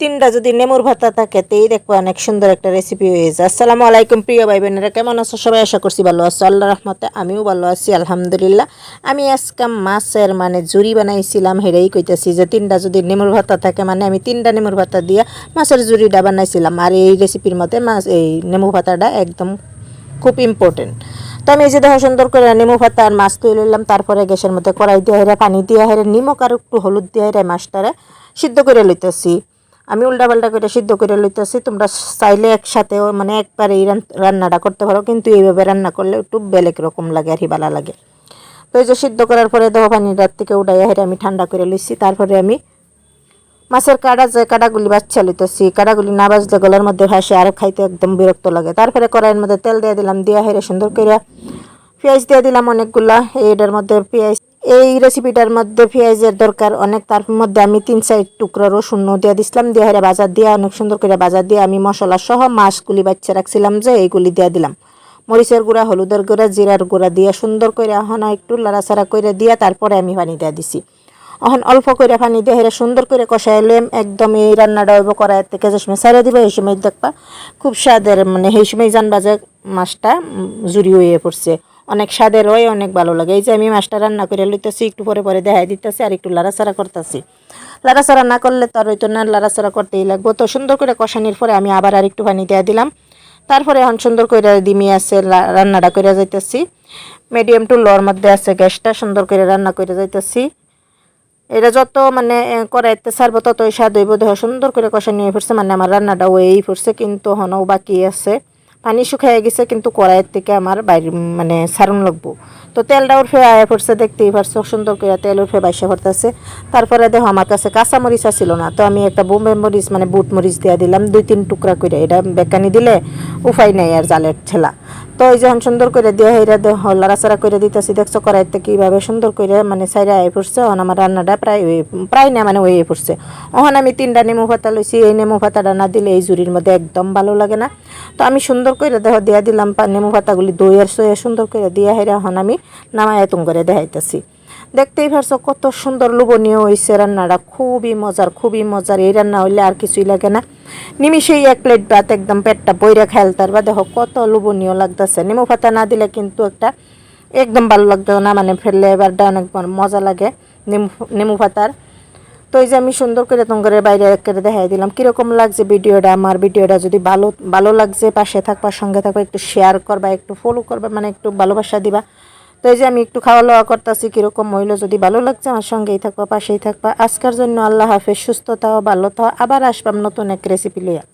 তিনটা যদি নেমুর ভাতা থাকে, তেই দেখব অনেক সুন্দর একটা রেসিপি হয়ে যায়। আসসালামু আলাইকুম, প্রিয় ভাই বোনেরা কেমন আছো? সবাই আশা করছি ভালো আছো। আল্লাহ রহমতে আমিও ভালো আছি, আলহামদুলিল্লাহ। আমি আজকে মাছের মানে জুড়ি বানাইছিলাম হেরেই কইতেছি যে তিনটা যদি নেমুর ভাতা থাকে মানে আমি তিনটা নেমুর ভাতা দিয়ে মাছের জুড়িটা বানাইছিলাম। আর এই রেসিপির মতে মাছ, এই নেমু ভাতাটা একদম খুব ইম্পর্টেন্ট তো আমি এই যে দেখো সুন্দর করে নেমু পাতা আর মাছ তুলে নিলাম তারপরে গ্যাসের মধ্যে কড়াই দিয়ে হেরে পানি দিয়ে হেরে নিমক আর একটু হলুদ দিয়ে হেরে মাছটারে সিদ্ধ করে লইতেছি। আমি উল্টা পাল্টা করে সিদ্ধ করে লইতেছি, তোমরা চাইলে একসাথে মানে একবারে এই রান্নাটা করতে পারো, কিন্তু এইভাবে রান্না করলে একটু বেলেগ রকম লাগে আর ভালো লাগে। তো এই যে সিদ্ধ করার পরে দেখো পানিটার থেকে উঠাইয়া হেরে আমি ঠান্ডা করে লইছি, তারপরে আমি মাছের কাটা যে কাটাগুলি বাচ্চা লইতেছি কাটাগুলি না বাজলে গলার মধ্যে ভাসে, আর খাইতে একদম বিরক্ত লাগে। তারপরে কড়াইয়ের মধ্যে তেল দিয়ে দিলাম, দিয়া হেরে সুন্দর করে পেঁয়াজ দিয়ে দিলাম অনেকগুলা এইটার মধ্যে পেঁয়াজ এই রেসিপিটার মধ্যে পেঁয়াজের দরকার অনেক, তার মধ্যে আমি তিন চার টুকরা রসুন দিয়ে দিছিলাম, দিয়ে হেরে বাজার দিয়ে অনেক সুন্দর করে বাজার দিয়ে আমি মশলা সহ মাছগুলি বাচ্চা রাখছিলাম যে এইগুলি দিয়ে দিলাম। মরিচের গুঁড়া, হলুদের গুঁড়া, জিরার গুঁড়া দিয়ে সুন্দর করে এখন একটু লাড়াচাড়া করে দিয়ে তারপরে আমি পানি দিয়ে দিছি। এখন অল্প করে পানি দিয়ে হেরে সুন্দর করে কষাইলাম একদম এই রান্নাটা হইব কড়াই থেকে যে সময় সারা দিব, এই সময় দেখবা খুব স্বাদের মানে সেই সময় জানবা যে মাছটা জুড়ি হয়ে পড়ছে। অনেক স্বাদের হয়, অনেক ভালো লাগে। এই যে আমি মাছটা রান্না করে লইতেছি, একটু পরে পরে দেখাই দিতেছি আর একটু লাড়াচাড়া করতেছি। লাড়াচাড়া না করলে তো আর হইতো না, লাড়াচাড়া করতেই লাগবো। তো সুন্দর করে কষানির পরে আমি আবার আর একটু পানি দিয়ে দিলাম। তারপরে এখন সুন্দর করে দিমি আছে রান্নাটা করে যাইতেছি। মিডিয়াম টু লোর মধ্যে আছে গ্যাসটা, সুন্দর করে রান্না করে যাইতেছি। এটা যত মানে করাইতে ছাড়বো ততই স্বাদ হইব। দেহ সুন্দর করে কষানি হয়ে পড়ছে মানে আমার রান্নাটা হয়েই পড়ছে, কিন্তু হনও বাকি আছে। পানি শুকাই গেছে, কিন্তু কড়াইয়ের থেকে আমার বাইরে মানে সারুন লাগবো। তো তেলটা উঠে আয়া পড়ছে, দেখতেই পারছ, সুন্দর করে তেল উঠে বাইসা পড়তেছে। তারপরে দেখো, আমার কাছে কাঁচা মরিচ ছিল না, তো আমি একটা বোম্বে মরিচ মানে বুট মরিচ দিয়ে দিলাম, দুই তিন টুকরা করে এটা বেকানি দিলে উপায় নেই আর জালের ঠেলা। তো এই যখন সুন্দর করে দিয়ে দেহ লাড়াচাড়া করে দিতেছি। দেখছ কড়াইতে কীভাবে সুন্দর করে মানে সাইরা হয়ে পড়ছে। ওখানে আমার রান্নাটা প্রায় প্রায় না মানে হয়ে পড়ছে। এখন আমি তিনটা নেমু পাতা লইছি। এই নেমু পাতাটা না দিলে এই জুড়ির মধ্যে একদম ভালো লাগে না। তো আমি সুন্দর করে দেহ দিয়া দিলাম নেমু পাতাগুলি দইয়ের সয়ে সুন্দর করে দিয়া হেরা এখন আমি নামায় তুম করে দেখাইতেছি। দেখতেই পারছ কত সুন্দর লোভনীয় হয়েছে রান্নাটা। খুবই মজার খুবই মজার। এই রান্না হইলে আর কিছুই লাগে না। নিমিষেই এক প্লেট ভাত একদম পেটটা বইরা খাইল তারপর দেখো কত লোভনীয় লাগতেছে। নিমু পাতা না দিলে কিন্তু একটা একদম ভালো লাগতো না মানে ফেললে এবারটা অনেক মজা লাগে নিমু, নেমু পাতার তো এই যে আমি সুন্দর করে তোমার বাইরে করে দেখাই দিলাম। কীরকম লাগছে ভিডিওটা? আমার ভিডিওটা যদি ভালো ভালো লাগছে, পাশে থাকবা, সঙ্গে থাকবা, একটু শেয়ার করবা, একটু ফলো করবা মানে একটু ভালোবাসা দিবা। তো এই যে আমি একটু খাওয়া দাওয়া করতেছি, কীরকম হইল যদি ভালো লাগছে, আমার সঙ্গেই থাকবা, পাশেই থাকবা। আজকার জন্য আল্লাহ হাফেজ সুস্থ থাও ভালো থাও। আবার আসবাম নতুন এক রেসিপি লইয়া।